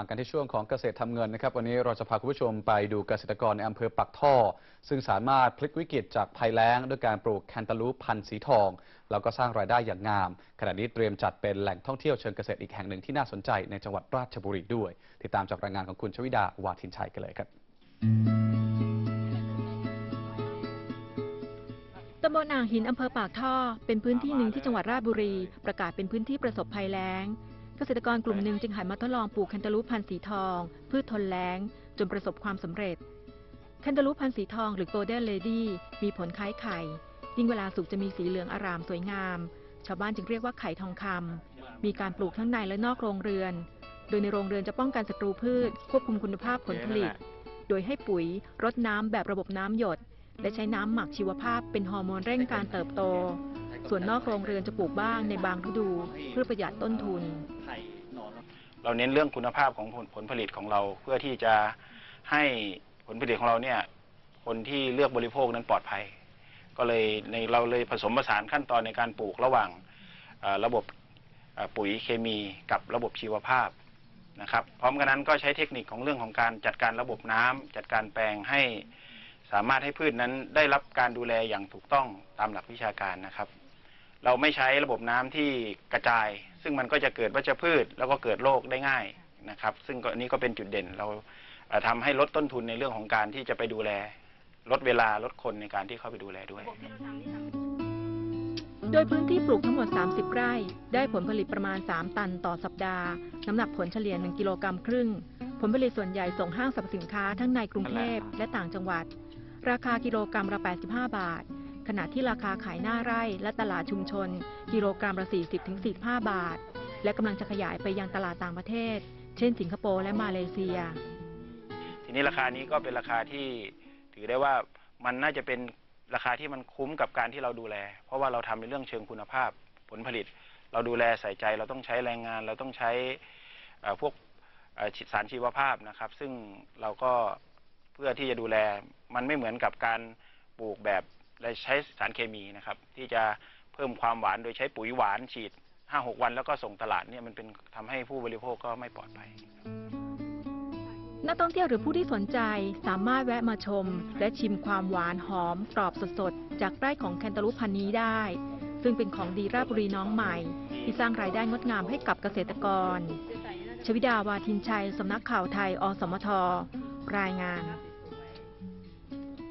างกันที่ช่วงของเกษตรทำเงินนะครับ วันนี้เราจะพาคุณผู้ชมไปดูเกษตรกรในอำเภอปักท่อ ซึ่งสามารถพลิกวิกฤตจากภัยแล้ง ด้วยการปลูกแคนตาลูปพันธุ์สีทอง แล้วก็สร้างรายได้อย่างงาม ขณะนี้เตรียมจัดเป็นแหล่งท่องเที่ยวเชิงเกษตรอีกแห่งหนึ่งที่น่าสนใจในจังหวัดราชบุรีด้วย ติดตามจากรายงานของคุณชวิดาวาทินชัยกันเลยครับตำบลอ่างหินอำเภอปากท่อ เป็นพื้นที่หนึ่งที่จังหวัดราชบุรี ประกาศเป็นพื้นที่ประสบภัยแล้ง เกษตรกรกลุ่มหนึ่งจึงหันมาทดลองปลูกแคนตาลูปพันธุ์สีทอง พืชทนแล้ง จนประสบความสำเร็จแคนตาลูปพันธุ์สีทองหรือโกลเด้นเลดี้มีผลคล้ายไข่ ยิ่งเวลาสุกจะมีสีเหลืองอารามสวยงาม ชาวบ้านจึงเรียกว่าไข่ทองคำมีการปลูกทั้งในและนอกโรงเรือน โดยในโรงเรือนจะป้องกันศัตรูพืช ควบคุมคุณภาพผลผลิต โดยให้ปุ๋ยรดน้ำแบบระบบน้ำหยด และใช้น้ำหมักชีวภาพเป็นฮอร์โมนเร่งการเติบโต ส่วนนอกโรงเรือนจะปลูกบ้างในบางฤดูเพื่อประหยัดต้นทุน เราเน้นเรื่องคุณภาพของผลผลผลิตของเราเพื่อที่จะให้ผลผลิตของเราเนี่ยคนที่เลือกบริโภคนั้นปลอดภัย ก็เลยในเราเลยผสมผสานขั้นตอนในการปลูกระหว่างระบบปุ๋ยเคมีกับระบบชีวภาพนะครับพร้อมกันนั้นก็ใช้เทคนิคของเรื่องของการจัดการระบบน้ำจัดการแปลงให้สามารถให้พืชนั้นได้รับการดูแลอย่างถูกต้องตามหลักวิชาการนะครับ เราไม่ใช้ระบบน้ำที่กระจาย ซึ่งมันก็จะเกิดวัชพืช แล้วก็เกิดโรคได้ง่ายนะครับ ซึ่งอันนี้ก็เป็นจุดเด่นเราเอ่อทำให้ลดต้นทุนในเรื่องของการที่จะไปดูแล ลดเวลาลดคนในการที่เข้าไปดูแลด้วย โดยพื้นที่ปลูกทั้งหมด 30 ไร่ ได้ผลผลิตประมาณ 3 ตันต่อสัปดาห์ น้ำหนักผลเฉลี่ย 1 กิโลกรัมครึ่ง ผลผลิตส่วนใหญ่ส่งห้างสรรพสินค้าทั้งในกรุงเทพและต่างจังหวัด ราคากิโลกรัมละ 85 บาท ขณะที่ราคาขายหน้าไร่และตลาดชุมชน กิโลกรัมละ 40-45 บาท และกำลังจะขยายไปยังตลาดต่างประเทศ เช่น สิงคโปร์และมาเลเซีย ทีนี้ราคานี้ก็เป็นราคาที่ถือได้ว่ามันน่าจะเป็นราคาที่มันคุ้มกับการที่เราดูแล เพราะว่าเราทำในเรื่องเชิงคุณภาพผลผลิต เราดูแลใส่ใจเราต้องใช้แรงงาน เราต้องใช้พวกสารชีวภาพนะครับ ซึ่งเราก็เพื่อที่จะดูแลมันไม่เหมือนกับการปลูกแบบ ใช้สารเคมีนะครับ ที่จะเพิ่มความหวานโดยใช้ปุ๋ยหวานฉีด 5-6 วันแล้วก็ส่งตลาดเนี่ยมันเป็นทำให้ผู้บริโภคก็ไม่ปลอดภัยนักท่องเที่ยวหรือผู้ที่สนใจสามารถแวะมาชม และชิมความหวานหอมกรอบสดๆ จากไร่ของแคนตาลูปพันนี้ได้ ซึ่งเป็นของดีราชบุรีน้องใหม่ ที่สร้างรายได้งดงามให้กับเกษตรกร ชวิดาวาทินชัย สำนักข่าวไทย อสมท รายงาน